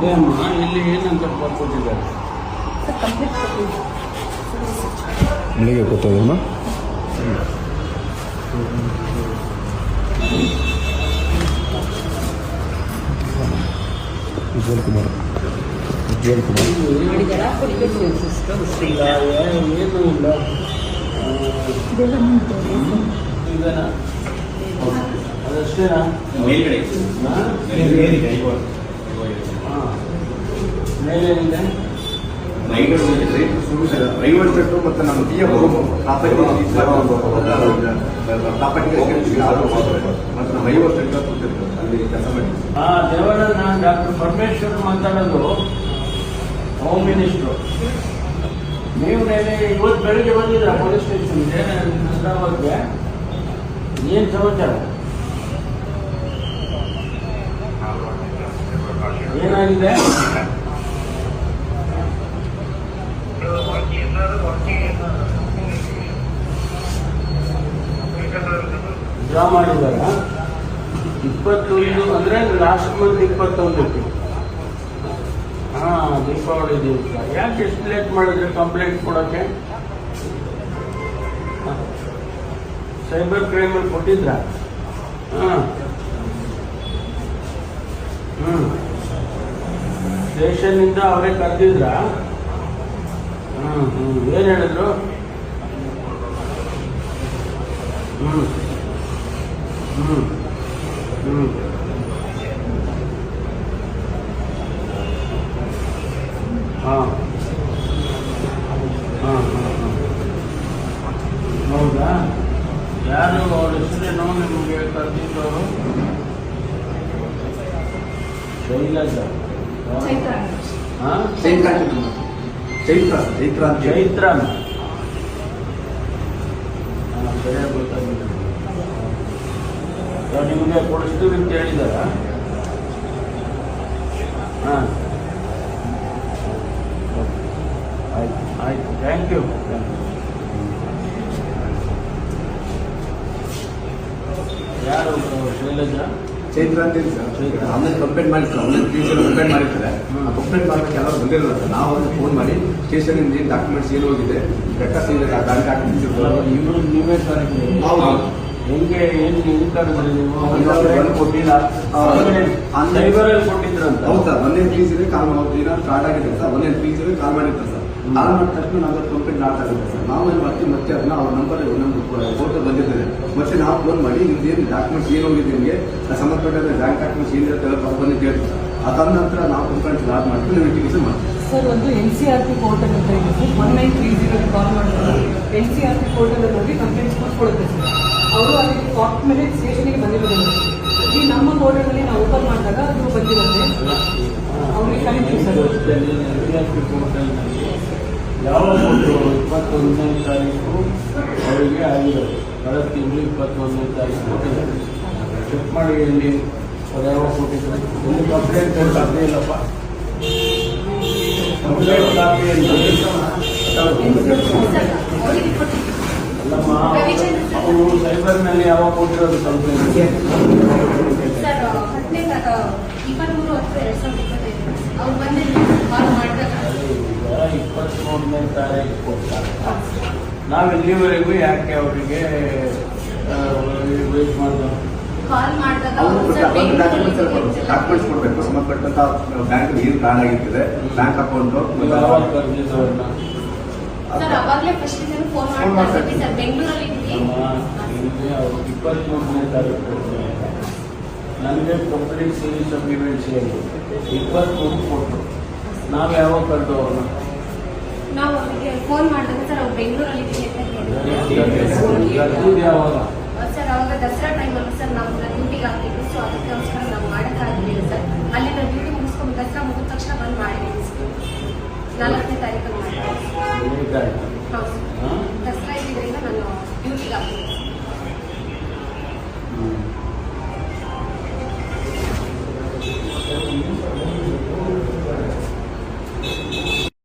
ಅದೇ ಅಮ್ಮ ಇಲ್ಲಿ ಏನಂತ ಬರ್ಕೊಟ್ಟಿದ್ದಾರೆ? ಸರ್ ಕಂಪ್ಲೀಟ್ ಕೊಟ್ಟಿದ್ದೀನಿ ಮನೆಗೆ ಗೊತ್ತದಮ್ಮ ಉಜ್ವಲ್ ಕುಮಾರ್. ಉಜ್ವಲ್ ಕುಮಾರ್. ಇಲ್ಲ ಏನೂ ಇಲ್ಲ ಅದಷ್ಟೇನಾ? ಮೇಲ್ಗಡೆ ಮೇಲೇನಿದೆ ಸೆಟ್ಟು ಮತ್ತು ನಮ್ಮ ಟಿ ಮತ್ತು ಅಲ್ಲಿ ಮಾಡಿ ದೇವರ ನಾನು ಡಾಕ್ಟರ್ ಪರಮೇಶ್ವರ್ ಮಾತಾಡೋದು ಹೋಮ್ ಮಿನಿಸ್ಟ್ರು ನೀವು ನೆನೆ ಇವತ್ತು ಬೆಳಿಗ್ಗೆ ಬಂದಿದ್ದೀರಾ ಪೊಲೀಸ್ ಸ್ಟೇಷನ್ಗೆ ಏನ್ ಏನು ಸಮಾಚಾರ? ಏನಾಗಿದೆ? ಡ್ರಾ ಮಾಡಿದಾಗ ಇಪ್ಪತ್ತೊಂದು ಅಂದರೆ ಲಾಸ್ಟ್ ಮಂತ್ ಇಪ್ಪತ್ತೊಂದಕ್ಕೆ. ಹಾಂ ದೀಪಾವಳಿ ದಿವಸ. ಯಾಕೆ ಎಷ್ಟು ಲೇಟ್ ಮಾಡಿದ್ರೆ ಕಂಪ್ಲೇಂಟ್ ಕೊಡೋಕ್ಕೆ? ಸೈಬರ್ ಕ್ರೈಮಲ್ಲಿ ಕೊಟ್ಟಿದ್ರಾ? ಹಾಂ. ಹ್ಞೂ ಸ್ಟೇಷನ್ನಿಂದ ಅವರೇ ಕರೆದಿದ್ರಾ? ಹ್ಞೂ ಹ್ಞೂ ಏನು ಹೇಳಿದ್ರು? ಹ್ಞೂ ಹ್ಞೂ ಹ್ಞೂ ಹಾಂ. ಹಾಂ ಹಾಂ ಹೌದಾ? ಯಾರು ಅವ್ರ ಹೆಸರೇನೋ ನಿಮಗೆ ಕರೆದಿದ್ದವರು ಶೈಲಜ. ಚೈತ್ರ ಹಾಂ ಚೈತ್ರ ಚೈತ್ರ ಚೈತ್ರ ಅಂತ ಹೇಳಿ. ಚೈತ್ರನ ಹಾಂ ಸರಿಯಾಗಿ ಗೊತ್ತಾಗಿಲ್ಲ ನಿಮಗೆ ಕೊಡಿಸ್ತೀವಿ ಅಂತ ಹೇಳಿದಾರ ಹಾಂ ಆಯ್ತು ಆಯ್ತು ಥ್ಯಾಂಕ್ ಯು ಯಾರು ಶೈಲಜಾ ಚೈತ್ರ ಅಂತ ಹೇಳಿ ಸರ್ ಆಮೇಲೆ ಕಂಪ್ಲೇಂಟ್ ಮಾಡಿರ್ತಾರೆ ಆಮೇಲೆ ಕಂಪೇರ್ ಕಂಪ್ಲೇಂಟ್ ಮಾಡಿರ್ತಾರೆ. ಕಂಪ್ಲೇಂಟ್ ಮಾಡೋಕ್ಕೆ ಯಾರು ಬಂದಿರಲ್ಲ ಸರ್ ನಾವು ಅವ್ರಿಗೆ ಫೋನ್ ಮಾಡಿ ಸ್ಟೇಷನಿಂದ ಏನು ಡಾಕ್ಯುಮೆಂಟ್ಸ್ ಏನು ಹೋಗಿದೆ ಲೆಕ್ಕ ಸೀರೆ ಬ್ಯಾಂಕ್ ಡಾಕ್ಯುಮೆಂಟ್ಸ್ ಇವರು ನೀವೇ ಸರ್. ಹೆಂಗೆ ಏನು ಹೆಂಗೆ ಕರೆದ್ರಿ ನೀವು? ಕೊಟ್ಟಿಲ್ಲ. ಕೊಟ್ಟಿದ್ರಂತ. ಹೌದು ಸರ್ ಒಂದೇ ಫೀಸ್ ಇದೆ ಕಾಲ್ ಮಾಡಿ ಏನಾದ್ರು ಕಾರ್ಡ್ ಆಗಿದೆ ಸರ್ ಒಂದೇ ಫೀಸ್ ಇದೆ ಕಾಲ್ ಮಾಡಿರ್ತಾರೆ ಸರ್. ಮಾಡಿದ ತಕ್ಷಣ ನಾವು ಕಂಪ್ಲೇಂಟ್ ಮಾಡ್ತಾ ಇರುತ್ತೆ ಸರ್. ನಾವು ಏನು ಮಾಡ್ತೀವಿ ಮತ್ತೆ ಅದನ್ನ ಅವ್ರ ನಂಬರ್ ನಮ್ಗೆ ಫೋಟೋ ಬಂದಿದ್ದಾರೆ ಮತ್ತೆ ನಾವು ಫೋನ್ ಮಾಡಿ ನಿಮ್ದು ಏನು ಡಾಕ್ಯುಮೆಂಟ್ಸ್ ಏನು ಹೋಗಿದೆ ನಿಮಗೆ ಸಂಬಂಧಪಟ್ಟ ಬ್ಯಾಂಕ್ ಡಾಕ್ಯುಮೆಂಟ್ಸ್ ಏನಿರುತ್ತೆ ಬಂದು ಕೇಳ್ತೀವಿ ಅದಾದ ನಂತರ ನಾವು ಕಂಪ್ಲೇಂಟ್ ಲಾಗ್ ಮಾಡ್ತೀವಿ ನೀವು ಚಿಕಿತ್ಸೆ ಮಾಡ್ತೀವಿ. ಸರ್ ಒಂದು N C R P portal ಅಂತ ಇದೆ ಸರ್. ಒನ್ ನೈನ್ ತ್ರೀ ಜೀರೋಗೆ ಕಾಲ್ ಮಾಡಿದ್ರೆ N C R P portal ಹೋಗಿ ಕಂಪ್ಲೇಂಟ್ಸ್ ಕೊಡ್ಕೊಡುತ್ತೆ ಸರ್. ಅವರು ಅದಕ್ಕೆ ಫಾರ್ಟಿ ಮೇಲೆ ಸ್ಟೇಷನ್ಗೆ ಬಂದಿರೋದಿಲ್ಲ ಈ ನಮ್ಮ ಪೋರ್ಟಲಲ್ಲಿ ನಾವು ಓಪನ್ ಮಾಡಿದಾಗ ಅದು ಬಂದಿರುತ್ತೆ ಅವ್ರಿಗೆ ಕರಿತೀವಿ ಸರ್. ಯಾವ ಕೊಟ್ಟರು ಇಪ್ಪತ್ತೊಂದನೇ ತಾರೀಕು? ಅವರಿಗೆ ಆಗಿರೋದು ಕಳೆದ ತಿಂಗಳು ಇಪ್ಪತ್ತೊಂದನೇ ತಾರೀಕು. ಕೊಟ್ಟಿದ್ದಾರೆ ಚೆಕ್ ಮಾಡಿ ಎಲ್ಲಿ ಯಾವ ಯಾವಾಗ ಕೊಟ್ಟಿದ್ರು ಇಲ್ಲಿ ಕಂಪ್ಲೇಂಟ್ ಕಾಪಿ ಇಲ್ಲಪ್ಪ ಕಂಪ್ಲೇಂಟ್ ಕಾಪಿ ಅಲ್ಲಮ್ಮ, ಅವರು ಸೈಬರ್ನಲ್ಲಿ ಯಾವಾಗ ಕೊಟ್ಟಿರೋದು ಕಂಪ್ಲೇಂಟ್ ಇಪ್ಪತ್ತ್ಮೂರನೇ ತಾರೀಕು ಕೊಡ್ತಾರೆ ನಾವು ಇಲ್ಲಿವರೆಗೂ ಯಾಕೆ ಅವರಿಗೆ ವೇಟ್ ಸರ್ ಡಾಕ್ಯುಮೆಂಟ್ಸ್ ಕೊಡಬೇಕು. ಸಂಬಂಧಪಟ್ಟಂತ ಬ್ಯಾಂಕ್ ಏನು ಕಾರ್ಡ್ ಆಗಿರ್ತದೆ bank account sir phone sir. ಇಪ್ಪತ್ತ್ಮೂರನೇ ತಾರೀಕು ನನಗೆ ಕಂಪ್ಲೀಟ್ ಸೀರೀಸ್ ಆಫ್ ಇವೆಂಟ್ಸ್ ಹೇಳಿ. ಇಪ್ಪತ್ತ್ಮೂರು ಕೊಟ್ಟರು ನಾವು ಯಾವಾಗ ಕರೆದು ಅವ್ರನ್ನ ನಾವು ಅವರಿಗೆ ಫೋನ್ ಮಾಡಿದಾಗ ಸರ್ ಅವ್ರು ಬೆಂಗಳೂರಲ್ಲಿ ಸರ್, ಅವಾಗ ದಸರಾ ಟೈಮಲ್ಲಿ ಸರ್, ನಾವು ಡ್ಯೂಟಿಗೆ ಆಗ್ತಿದ್ವಿ ಸೊ ಅದಕ್ಕೋಸ್ಕರ ನಾವು ಮಾಡೋಕ್ಕಾಗಲಿಲ್ಲ ಸರ್. ಅಲ್ಲಿ ನಾವು ಡ್ಯೂಟಿ ಮುಗಿಸ್ಕೊಂಡು ದಸರಾ ಮುಗಿದ ತಕ್ಷಣ ಬಂದು ಮಾಡಿದ್ದೀವಿ ನಾಲ್ಕನೇ ತಾರೀಕು ಹೌದು.